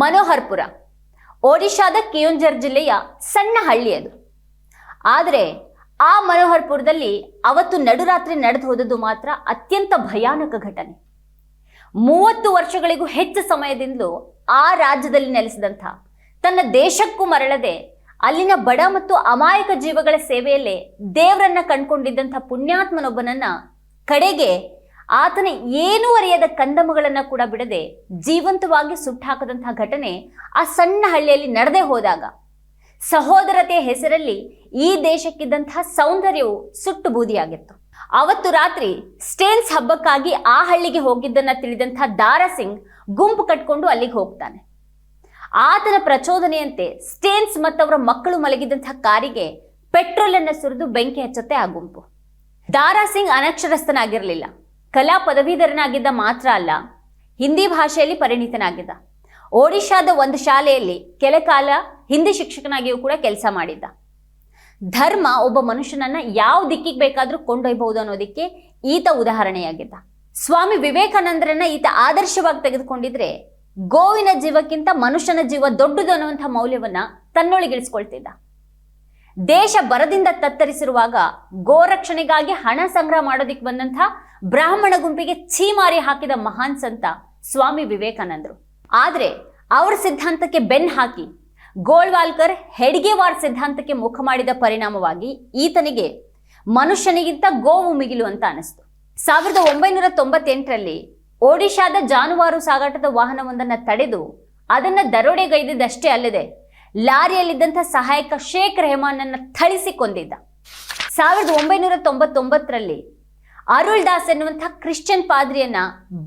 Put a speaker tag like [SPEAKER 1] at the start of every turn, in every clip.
[SPEAKER 1] ಮನೋಹರ್ಪುರ. ಒಡಿಶಾದ ಕಿಯೋಂಜರ್ ಜಿಲ್ಲೆಯ ಸಣ್ಣ ಹಳ್ಳಿ ಅದು ಆದರೆ ಆ ಮನೋಹರ್ಪುರದಲ್ಲಿ ಅವತ್ತು ನಡುರಾತ್ರಿ ನಡೆದು ಹೋದದ್ದು ಮಾತ್ರ ಅತ್ಯಂತ ಭಯಾನಕ ಘಟನೆ. ಮೂವತ್ತು ವರ್ಷಗಳಿಗೂ ಹೆಚ್ಚು ಸಮಯದಿಂದಲೂ ಆ ರಾಜ್ಯದಲ್ಲಿ ನೆಲೆಸಿದಂಥ ತನ್ನ ದೇಶಕ್ಕೂ ಮರಳದೆ ಅಲ್ಲಿನ ಬಡ ಮತ್ತು ಅಮಾಯಕ ಜೀವಗಳ ಸೇವೆಯಲ್ಲೇ ದೇವರನ್ನ ಕಣ್ಕೊಂಡಿದ್ದಂಥ ಪುಣ್ಯಾತ್ಮನೊಬ್ಬನನ್ನ ಕಡೆಗೆ ಆತನ ಏನೂ ಅರಿಯದ ಕಂದಮಗಳನ್ನ ಕೂಡ ಬಿಡದೆ ಜೀವಂತವಾಗಿ ಸುಟ್ಟಾಕದಂತಹ ಘಟನೆ ಆ ಸಣ್ಣ ಹಳ್ಳಿಯಲ್ಲಿ ನಡೆದೇ ಹೋದಾಗ. ಸಹೋದರತೆಯ ಹೆಸರಲ್ಲಿ ಈ ದೇಶಕ್ಕಿದ್ದಂತಹ ಸೌಂದರ್ಯವು ಸುಟ್ಟು ಬೂದಿಯಾಗಿತ್ತು. ಅವತ್ತು ರಾತ್ರಿ ಸ್ಟೇನ್ಸ್ ಹಬ್ಬಕ್ಕಾಗಿ ಆ ಹಳ್ಳಿಗೆ ಹೋಗಿದ್ದನ್ನ ತಿಳಿದಂತಹ ದಾರಾ ಸಿಂಗ್ ಗುಂಪು ಕಟ್ಕೊಂಡು ಅಲ್ಲಿಗೆ ಹೋಗ್ತಾನೆ. ಆತನ ಪ್ರಚೋದನೆಯಂತೆ ಸ್ಟೇನ್ಸ್ ಮತ್ತವರ ಮಕ್ಕಳು ಮಲಗಿದಂತಹ ಕಾರಿಗೆ ಪೆಟ್ರೋಲ್ ಅನ್ನ ಸುರಿದು ಬೆಂಕಿ ಹಚ್ಚುತ್ತೆ ಆ ಗುಂಪು. ದಾರಾ ಸಿಂಗ್ ಅನಕ್ಷರಸ್ಥನಾಗಿರಲಿಲ್ಲ. ಕಲಾ ಪದವೀಧರನಾಗಿದ್ದ ಮಾತ್ರ ಅಲ್ಲ, ಹಿಂದಿ ಭಾಷೆಯಲ್ಲಿ ಪರಿಣಿತನಾಗಿದ್ದ. ಒಡಿಶಾದ ಒಂದು ಶಾಲೆಯಲ್ಲಿ ಕೆಲ ಕಾಲ ಹಿಂದಿ ಶಿಕ್ಷಕನಾಗಿಯೂ ಕೂಡ ಕೆಲಸ ಮಾಡಿದ್ದ. ಧರ್ಮ ಒಬ್ಬ ಮನುಷ್ಯನನ್ನ ಯಾವ ದಿಕ್ಕಿಗೆ ಬೇಕಾದರೂ ಕೊಂಡೊಯ್ಯಬಹುದು ಅನ್ನೋದಕ್ಕೆ ಈತ ಉದಾಹರಣೆಯಾಗಿದ್ದ. ಸ್ವಾಮಿ ವಿವೇಕಾನಂದರನ್ನ ಈತ ಆದರ್ಶವಾಗಿ ತೆಗೆದುಕೊಂಡಿದ್ರೆ ಗೋವಿನ ಜೀವಕ್ಕಿಂತ ಮನುಷ್ಯನ ಜೀವ ದೊಡ್ಡದು ಅನ್ನುವಂಥ ಮೌಲ್ಯವನ್ನ ತನ್ನೊಳಗಿಳಿಸ್ಕೊಳ್ತಿದ್ದ. ದೇಶ ಬರದಿಂದ ತತ್ತರಿಸಿರುವಾಗ ಗೋರಕ್ಷಣೆಗಾಗಿ ಹಣ ಸಂಗ್ರಹ ಮಾಡೋದಿಕ್ಕೆ ಬಂದಂಥ ಬ್ರಾಹ್ಮಣ ಗುಂಪಿಗೆ ಛೀಮಾರಿ ಹಾಕಿದ ಮಹಾನ್ ಸಂತ ಸ್ವಾಮಿ ವಿವೇಕಾನಂದರು. ಆದರೆ ಅವರ ಸಿದ್ಧಾಂತಕ್ಕೆ ಬೆನ್ ಹಾಕಿ ಗೋಳ್ವಾಲ್ಕರ್ ಹೆಡ್ಗೆವಾರ್ ಸಿದ್ಧಾಂತಕ್ಕೆ ಮುಖ ಮಾಡಿದ ಪರಿಣಾಮವಾಗಿ ಈತನಿಗೆ ಮನುಷ್ಯನಿಗಿಂತ ಗೋವು ಮಿಗಿಲು ಅಂತ ಅನಿಸ್ತು ಸಾವಿರದ ಒಂಬೈನೂರ ತೊಂಬತ್ತೆಂಟರಲ್ಲಿ ಒಡಿಶಾದ ಜಾನುವಾರು ಸಾಗಾಟದ ವಾಹನವೊಂದನ್ನು ತಡೆದು ಅದನ್ನ ದರೋಡೆಗೈದಿದ್ದಷ್ಟೇ ಅಲ್ಲದೆ ಲಾರಿಯಲ್ಲಿದ್ದಂಥ ಸಹಾಯಕ ಶೇಖ್ ರೆಹಮಾನನ್ನ ಥಳಿಸಿ ಕೊಂದಿದ್ದ ಸಾವಿರದ ಒಂಬೈನೂರ ತೊಂಬತ್ತೊಂಬತ್ತರಲ್ಲಿ ಅರುಳ್ ದಾಸ್ ಎನ್ನುವಂಥ ಕ್ರಿಶ್ಚಿಯನ್ ಪಾದ್ರಿಯನ್ನ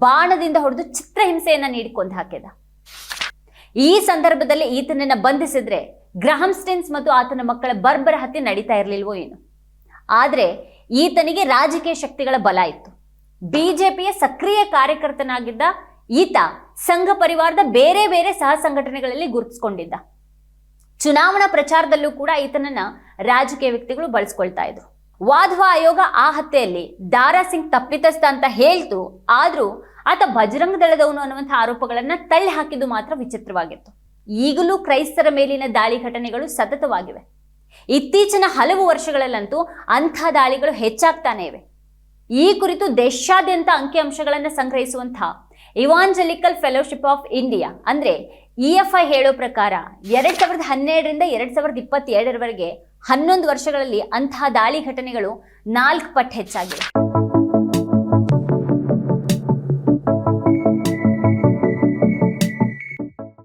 [SPEAKER 1] ಬಾಣದಿಂದ ಹೊಡೆದು ಚಿತ್ರಹಿಂಸೆಯನ್ನ ನೀಡಿ ಕೊಂದು ಹಾಕಿದ. ಈ ಸಂದರ್ಭದಲ್ಲಿ ಈತನನ್ನ ಬಂಧಿಸಿದ್ರೆ ಗ್ರಹಂ ಸ್ಟೆನ್ಸ್ ಮತ್ತು ಆತನ ಮಕ್ಕಳ ಬರ್ಬರ ಹತ್ಯೆ ನಡೀತಾ ಇರಲಿಲ್ವೋ ಏನು? ಆದರೆ ಈತನಿಗೆ ರಾಜಕೀಯ ಶಕ್ತಿಗಳ ಬಲ ಇತ್ತು. ಬಿಜೆಪಿಯ ಸಕ್ರಿಯ ಕಾರ್ಯಕರ್ತನಾಗಿದ್ದ ಈತ ಸಂಘ ಪರಿವಾರದ ಬೇರೆ ಬೇರೆ ಸಹ ಸಂಘಟನೆಗಳಲ್ಲಿ ಗುರುತಿಸ್ಕೊಂಡಿದ್ದ. ಚುನಾವಣಾ ಪ್ರಚಾರದಲ್ಲೂ ಕೂಡ ಈತನನ್ನ ರಾಜಕೀಯ ವ್ಯಕ್ತಿಗಳು ಬಳಸ್ಕೊಳ್ತಾ ಇದ್ರು. ವಾಧ್ವಾ ಆಯೋಗ ಆ ಹತ್ಯೆಯಲ್ಲಿ ದಾರಾ ಸಿಂಗ್ ತಪ್ಪಿತಸ್ಥ ಅಂತ ಹೇಳ್ತು, ಆದ್ರೂ ಆತ ಬಜರಂಗ ದಳದವನು ಅನ್ನುವಂಥ ಆರೋಪಗಳನ್ನ ತಳ್ಳಿ ಹಾಕಿದ್ದು ಮಾತ್ರ ವಿಚಿತ್ರವಾಗಿತ್ತು. ಈಗಲೂ ಕ್ರೈಸ್ತರ ಮೇಲಿನ ದಾಳಿ ಘಟನೆಗಳು ಸತತವಾಗಿವೆ. ಇತ್ತೀಚಿನ ಹಲವು ವರ್ಷಗಳಲ್ಲಂತೂ ಅಂಥ ದಾಳಿಗಳು ಹೆಚ್ಚಾಗ್ತಾನೆ ಇವೆ. ಈ ಕುರಿತು ದೇಶಾದ್ಯಂತ ಅಂಕಿಅಂಶಗಳನ್ನು ಸಂಗ್ರಹಿಸುವಂತಹ ಇವಾಂಜಲಿಕಲ್ ಫೆಲೋಶಿಪ್ ಆಫ್ ಇಂಡಿಯಾ ಅಂದ್ರೆ ಇ ಎಫ್ ಐ ಹೇಳೋ ಪ್ರಕಾರ ಎರಡ್ ಸಾವಿರದ ಹನ್ನೆರಡರಿಂದ ಎರಡ್ ಸಾವಿರದ ಇಪ್ಪತ್ತೆರಡರವರೆಗೆ ಹನ್ನೊಂದು ವರ್ಷಗಳಲ್ಲಿ ಅಂತಹ ದಾಳಿ ಘಟನೆಗಳು ನಾಲ್ಕು ಪಟ್ಟು ಹೆಚ್ಚಾಗಿವೆ.